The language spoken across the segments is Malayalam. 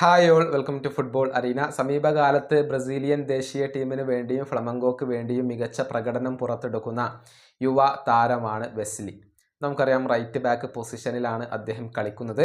Hi all welcome to football arena സമീപകാലത്ത് ബ്രസീലിയൻ ദേശീയ ടീമിന് വേണ്ടിയും ഫ്ലമങ്കോക്ക് വേണ്ടിയും മികച്ച പ്രകടനം പുറത്തെടുക്കുന്ന യുവ താരമാണ് വെസ്ലി. നമുക്കറിയാം റൈറ്റ് ബാക്ക് പൊസിഷനിലാണ് അദ്ദേഹം കളിക്കുന്നത്.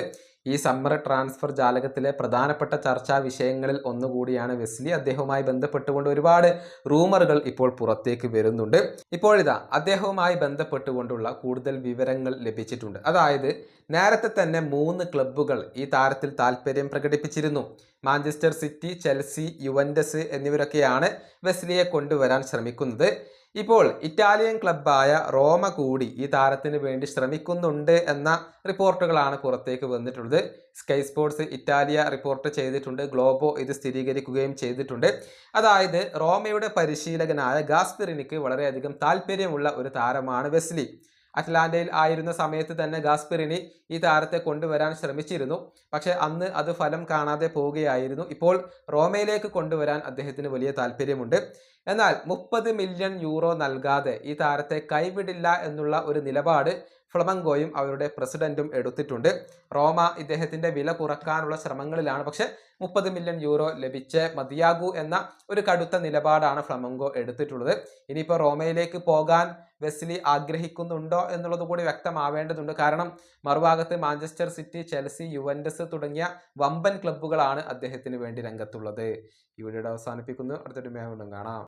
ഈ സമ്മർ ട്രാൻസ്ഫർ ജാലകത്തിലെ പ്രധാനപ്പെട്ട ചർച്ചാ വിഷയങ്ങളിൽ ഒന്നുകൂടിയാണ് വെസ്ലി. അദ്ദേഹവുമായി ബന്ധപ്പെട്ടുകൊണ്ട് ഒരുപാട് റൂമറുകൾ ഇപ്പോൾ പുറത്തേക്ക് വരുന്നുണ്ട്. ഇപ്പോഴിതാ അദ്ദേഹവുമായി ബന്ധപ്പെട്ടുകൊണ്ടുള്ള കൂടുതൽ വിവരങ്ങൾ ലഭിച്ചിട്ടുണ്ട്. അതായത് നേരത്തെ തന്നെ മൂന്ന് ക്ലബ്ബുകൾ ഈ താരത്തിൽ താല്പര്യം പ്രകടിപ്പിച്ചിരുന്നു. മാഞ്ചസ്റ്റർ സിറ്റി ചെൽസി യുവൻഡസ് എന്നിവരൊക്കെയാണ് വെസ്ലിയെ കൊണ്ടുവരാൻ ശ്രമിക്കുന്നത്. ഇപ്പോൾ ഇറ്റാലിയൻ ക്ലബ്ബായ റോമ കൂടി ഈ താരത്തിന് വേണ്ടി ശ്രമിക്കുന്നുണ്ട് എന്ന റിപ്പോർട്ടുകളാണ് പുറത്തേക്ക് വന്നിട്ടുള്ളത്. സ്കൈ സ്പോർട്സ് ഇറ്റാലിയ റിപ്പോർട്ട് ചെയ്തിട്ടുണ്ട്. ഗ്ലോബോ ഇത് സ്ഥിരീകരിക്കുകയും ചെയ്തിട്ടുണ്ട്. അതായത് റോമയുടെ പരിശീലകനായ ഗാസ്പെറിനിക്ക് വളരെയധികം താല്പര്യമുള്ള ഒരു താരമാണ് വെസ്ലി. അറ്റ്ലാന്റയിൽ ആയിരുന്ന സമയത്ത് തന്നെ ഗാസ്പെറിനി ഈ താരത്തെ കൊണ്ടുവരാൻ ശ്രമിച്ചിരുന്നു. പക്ഷെ അന്ന് അത് ഫലം കാണാതെ പോവുകയായിരുന്നു. ഇപ്പോൾ റോമയിലേക്ക് കൊണ്ടുവരാൻ അദ്ദേഹത്തിന് വലിയ താല്പര്യമുണ്ട്. എന്നാൽ മുപ്പത് മില്യൺ യൂറോ നൽകാതെ ഈ താരത്തെ കൈവിടില്ല എന്നുള്ള ഒരു നിലപാട് ഫ്ലമങ്കോയും അവരുടെ പ്രസിഡന്റും എടുത്തിട്ടുണ്ട്. റോമ ഇദ്ദേഹത്തിന്റെ വില കുറക്കാനുള്ള ശ്രമങ്ങളിലാണ്. പക്ഷെ മുപ്പത് മില്യൺ യൂറോ ലഭിച്ച് മതിയാകൂ എന്ന ഒരു കടുത്ത നിലപാടാണ് ഫ്ലമങ്കോ എടുത്തിട്ടുള്ളത്. ഇനിയിപ്പോൾ റോമയിലേക്ക് പോകാൻ വെസ്ലി ആഗ്രഹിക്കുന്നുണ്ടോ എന്നുള്ളത് കൂടി വ്യക്തമാവേണ്ടതുണ്ട്. കാരണം മറുഭാഗത്ത് മാഞ്ചസ്റ്റർ സിറ്റി ചെൽസി യുവൻഡസ് തുടങ്ങിയ വമ്പൻ ക്ലബ്ബുകളാണ് അദ്ദേഹത്തിന് വേണ്ടി രംഗത്തുള്ളത്. ഈ വീഡിയോ അവസാനിപ്പിക്കുന്നു. അടുത്തൊരു മേഖല കാണാം.